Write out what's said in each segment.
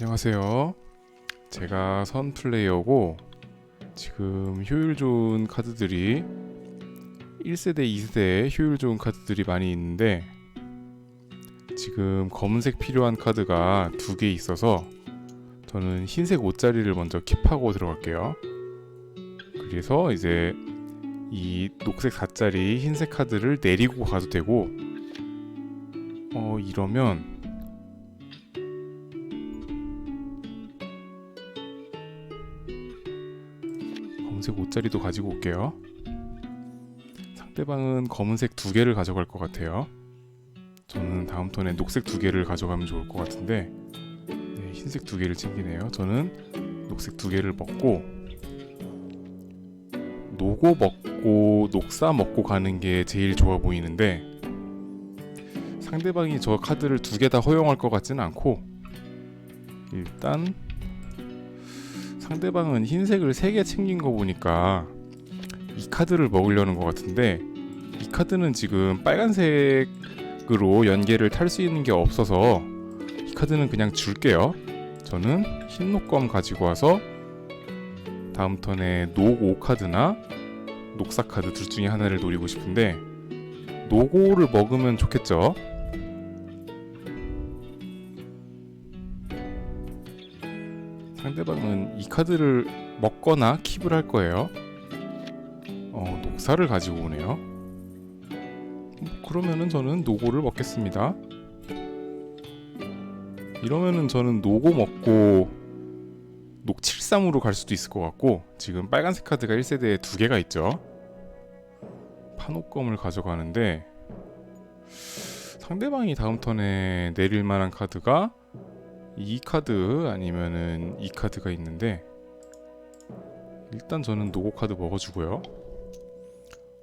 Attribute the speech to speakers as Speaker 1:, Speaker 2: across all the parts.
Speaker 1: 안녕하세요. 제가 선 플레이어고 지금 효율 좋은 카드들이 1세대, 2세대에 효율 좋은 카드들이 많이 있는데 지금 검은색 필요한 카드가 두 개 있어서 저는 흰색 5짜리를 먼저 킵하고 들어갈게요. 그래서 이제 이 녹색 4짜리 흰색 카드를 내리고 가도 되고 어 이러면 검은색 5짜리도 가지고 올게요. 상대방은 검은색 두 개를 가져갈 것 같아요. 저는 다음 턴에 녹색 두 개를 가져가면 좋을 것 같은데 네, 흰색 두 개를 챙기네요. 저는 녹색 두 개를 먹고 노고 먹고 녹사 먹고 가는 게 제일 좋아 보이는데 상대방이 저 카드를 두 개 다 허용할 것 같지는 않고 일단 상대방은 흰색을 세개 챙긴 거 보니까 이 카드를 먹으려는 것 같은데 이 카드는 지금 빨간색으로 연계를 탈 수 있는 게 없어서 이 카드는 그냥 줄게요. 저는 흰 녹검 가지고 와서 다음 턴에 녹 5카드나 녹사 카드 둘 중에 하나를 노리고 싶은데 노고를 먹으면 좋겠죠. 상대방은 이 카드를 먹거나 킵을 할 거예요. 어, 녹사를 가지고 오네요. 뭐, 그러면은 저는 노고를 먹겠습니다. 이러면은 저는 노고 먹고 녹 73으로 갈 수도 있을 것 같고 지금 빨간색 카드가 1세대에 두 개가 있죠. 판옥검을 가져가는데 상대방이 다음 턴에 내릴 만한 카드가 이 카드 아니면은 이 카드가 있는데 일단 저는 노고 카드 먹어주고요.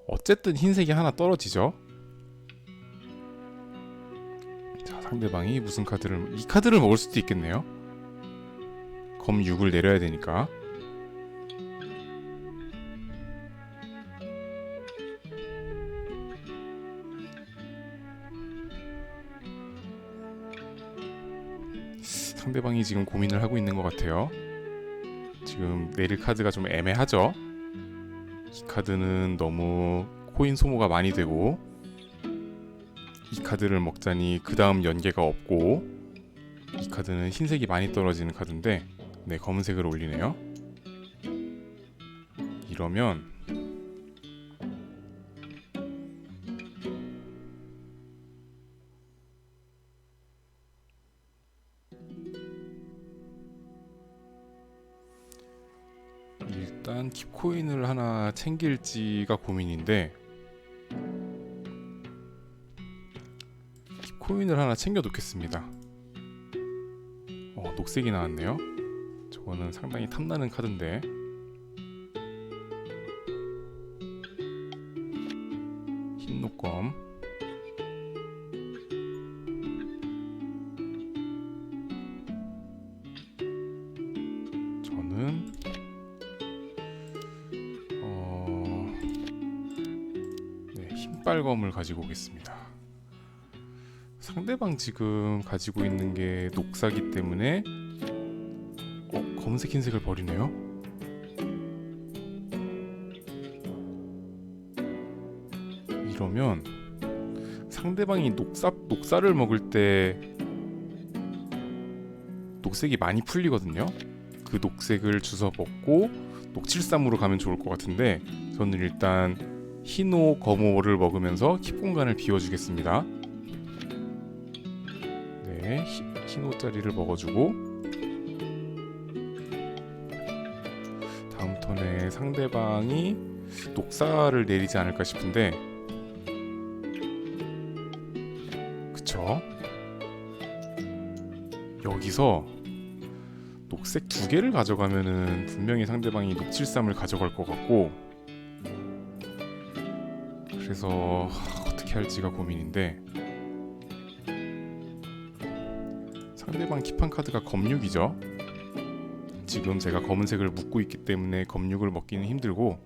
Speaker 1: 어쨌든 흰색이 하나 떨어지죠. 자 상대방이 무슨 카드를 이 카드를 먹을 수도 있겠네요. 검 6을 내려야 되니까. 상대방이 지금 고민을 하고 있는 것 같아요. 지금 내릴 카드가 좀 애매하죠. 이 카드는 너무 코인 소모가 많이 되고 이 카드를 먹자니 그 다음 연계가 없고 이 카드는 흰색이 많이 떨어지는 카드인데 네 검은색을 올리네요. 이러면 일단 킵코인을 하나 챙길지가 고민인데 킵코인을 하나 챙겨 놓겠습니다. 어, 녹색이 나왔네요. 저거는 상당히 탐나는 카드인데 흰 녹검 빨검을 가지고 오겠습니다. 상대방 지금 가지고 있는 게 녹사기 때문에 어, 검은색 흰색을 버리네요. 이러면 상대방이 녹사 녹사를 먹을 때 녹색이 많이 풀리거든요. 그 녹색을 주워 먹고 녹칠삼으로 가면 좋을 것 같은데 저는 일단 흰호 검호를 먹으면서 킵 공간을 비워주겠습니다. 네, 흰- 흰호짜리를 먹어주고 다음 턴에 상대방이 녹사를 내리지 않을까 싶은데 그쵸? 여기서 녹색 두 개를 가져가면은 분명히 상대방이 녹칠삼을 가져갈 것 같고 그래서 하, 어떻게 할지가 고민인데 상대방 킵한 카드가 검육이죠. 지금 제가 검은색을 묶고 있기 때문에 검육을 먹기는 힘들고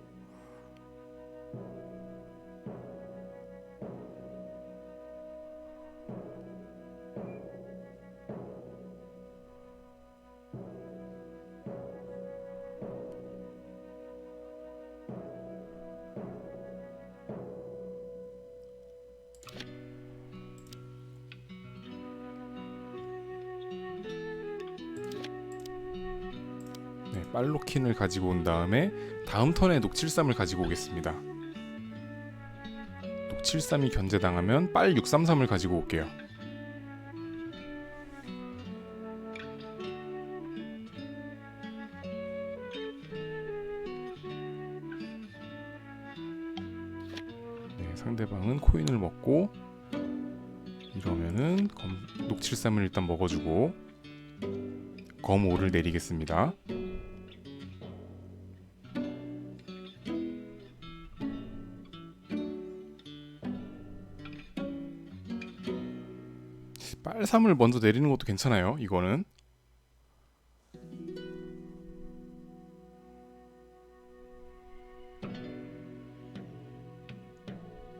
Speaker 1: 빨로킨을 가지고 온 다음에 다음 턴에 녹칠삼을 가지고 오겠습니다. 녹칠삼이 견제당하면 빨 633을 가지고 올게요. 네, 상대방은 코인을 먹고 이러면은 검, 녹칠삼을 일단 먹어주고 검 5를 내리겠습니다. 빨삼을 먼저 내리는 것도 괜찮아요. 이거는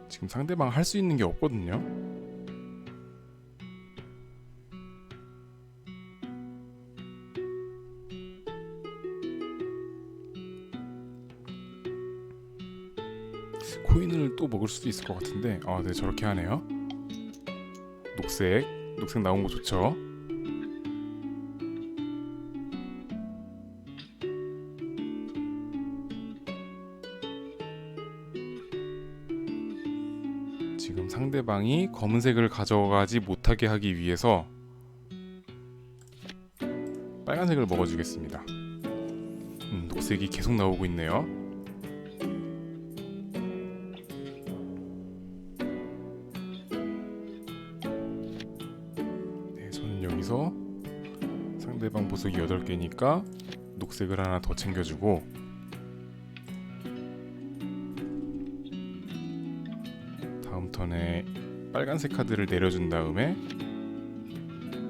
Speaker 1: 지금 상대방 할 수 있는 게 없거든요. 코인을 또 먹을 수도 있을 것 같은데 아, 네 저렇게 하네요. 녹색, 녹색 나온 거 좋죠. 지금 상대방이 검은색을 가져가지 못하게 하기 위해서 빨간색을 먹어주겠습니다. 음, 녹색이 계속 나오고 있네요. 보석이 8개니까 녹색을 하나 더 챙겨주고. 다음 턴에 빨간색 카드를 내려준 다음에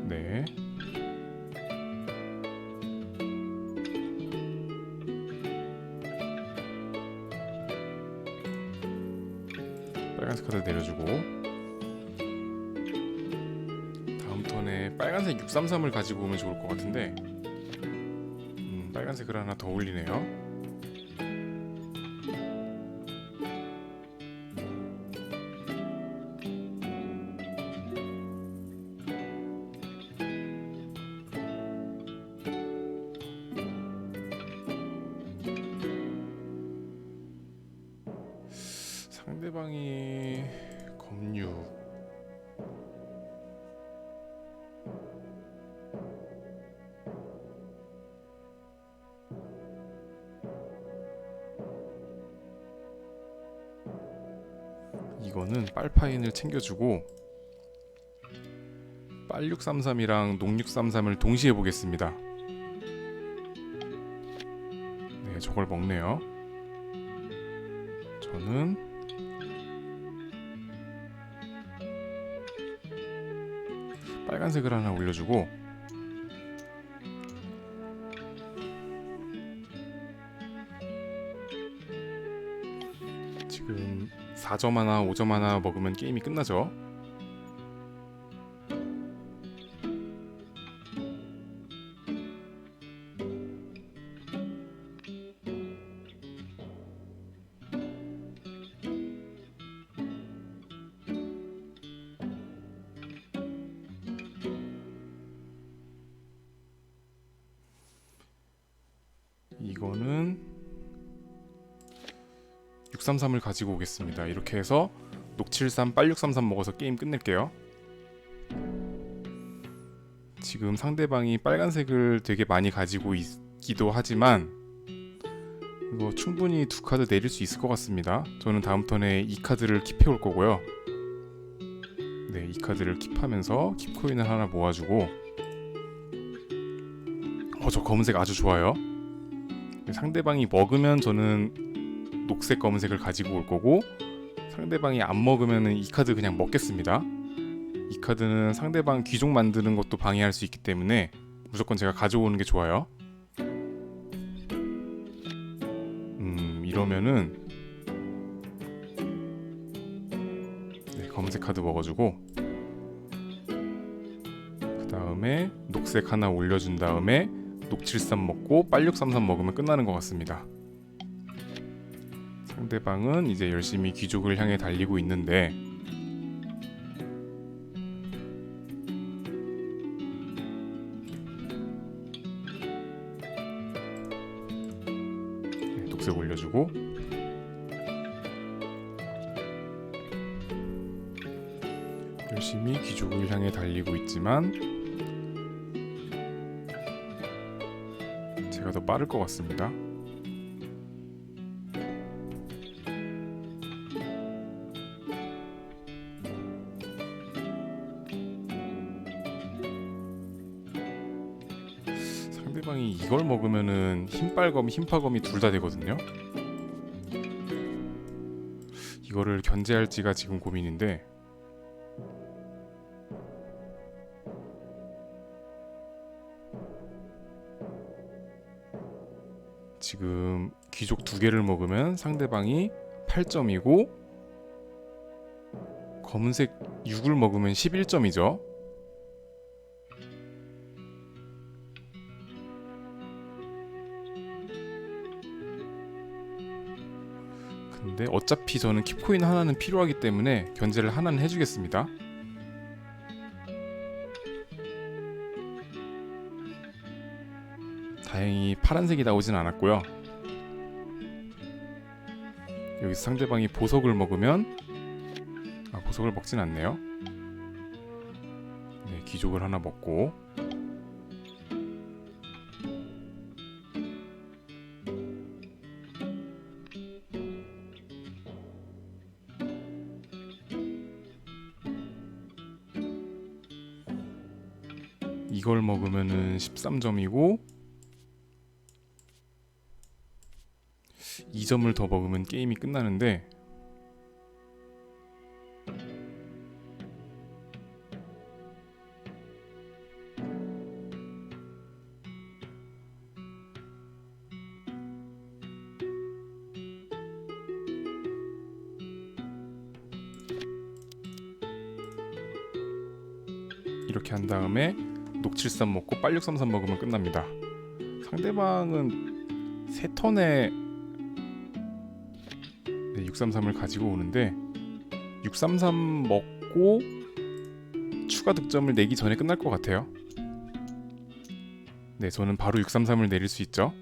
Speaker 1: 네. 빨간색 카드 내려주고 빨간색 633을 가지고 오면 좋을 것 같은데 음, 빨간색을 하나 더 올리네요. 상대방이 이거는 빨파인을 챙겨주고 빨633이랑 녹633을 동시에 보겠습니다. 네, 저걸 먹네요. 저는 빨간색을 하나 올려주고 지금 4점 하나 5점 하나 먹으면 게임이 끝나죠. 이거는 633을 가지고 오겠습니다. 이렇게 해서 녹73 빨633 먹어서 게임 끝낼게요. 지금 상대방이 빨간색을 되게 많이 가지고 있기도 하지만 이거 충분히 두 카드 내릴 수 있을 것 같습니다. 저는 다음 턴에 이 카드를 킵해 올 거고요. 네, 이 카드를 킵하면서 킵코인을 하나 모아주고 어, 저 검은색 아주 좋아요. 상대방이 먹으면 저는 녹색 검은색을 가지고 올 거고 상대방이 안 먹으면 이 카드 그냥 먹겠습니다. 이 카드는 상대방 귀족 만드는 것도 방해할 수 있기 때문에 무조건 제가 가져오는 게 좋아요. 음 이러면은 네, 검은색 카드 먹어주고 그 다음에 녹색 하나 올려준 다음에 녹73 먹고 빨633 먹으면 끝나는 것 같습니다. 상대방은 이제 열심히 귀족을 향해 달리고 있는데 득색 올려주고 열심히 귀족을 향해 달리고 있지만 제가 더 빠를 것 같습니다. 상대방이 이걸 먹으면은 힘빨검, 힘파검이 둘 다 되거든요. 이거를 견제할지가 지금 고민인데 지금 귀족 두 개를 먹으면 상대방이 8점이고 검은색 6을 먹으면 11점이죠. 근데 어차피 저는 킵코인 하나는 필요하기 때문에 견제를 하나는 해주겠습니다. 다행히 파란색이 나오진 않았고요. 여기서 상대방이 보석을 먹으면 아 보석을 먹진 않네요. 네 귀족을 하나 먹고 이걸 먹으면은 13점이고 2점을 더 먹으면 게임이 끝나는데 이렇게 한 다음에 녹칠삼 먹고 빨육삼삼 먹으면 끝납니다. 상대방은 세 턴에 네, 633을 가지고 오는데 633 먹고 추가 득점을 내기 전에 끝날 것 같아요. 네, 저는 바로 633을 내릴 수 있죠.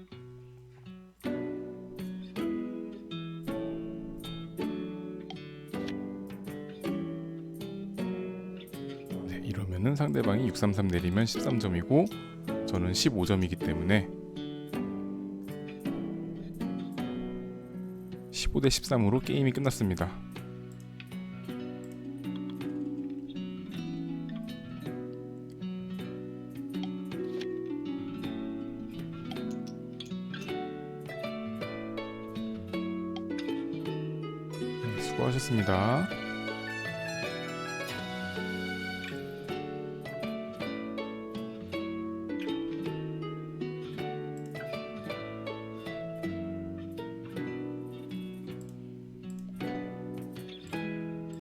Speaker 1: 네, 이러면은 상대방이 633 내리면 13점이고 저는 15점이기 때문에 15대 13으로 게임이 끝났습니다. 네, 수고하셨습니다.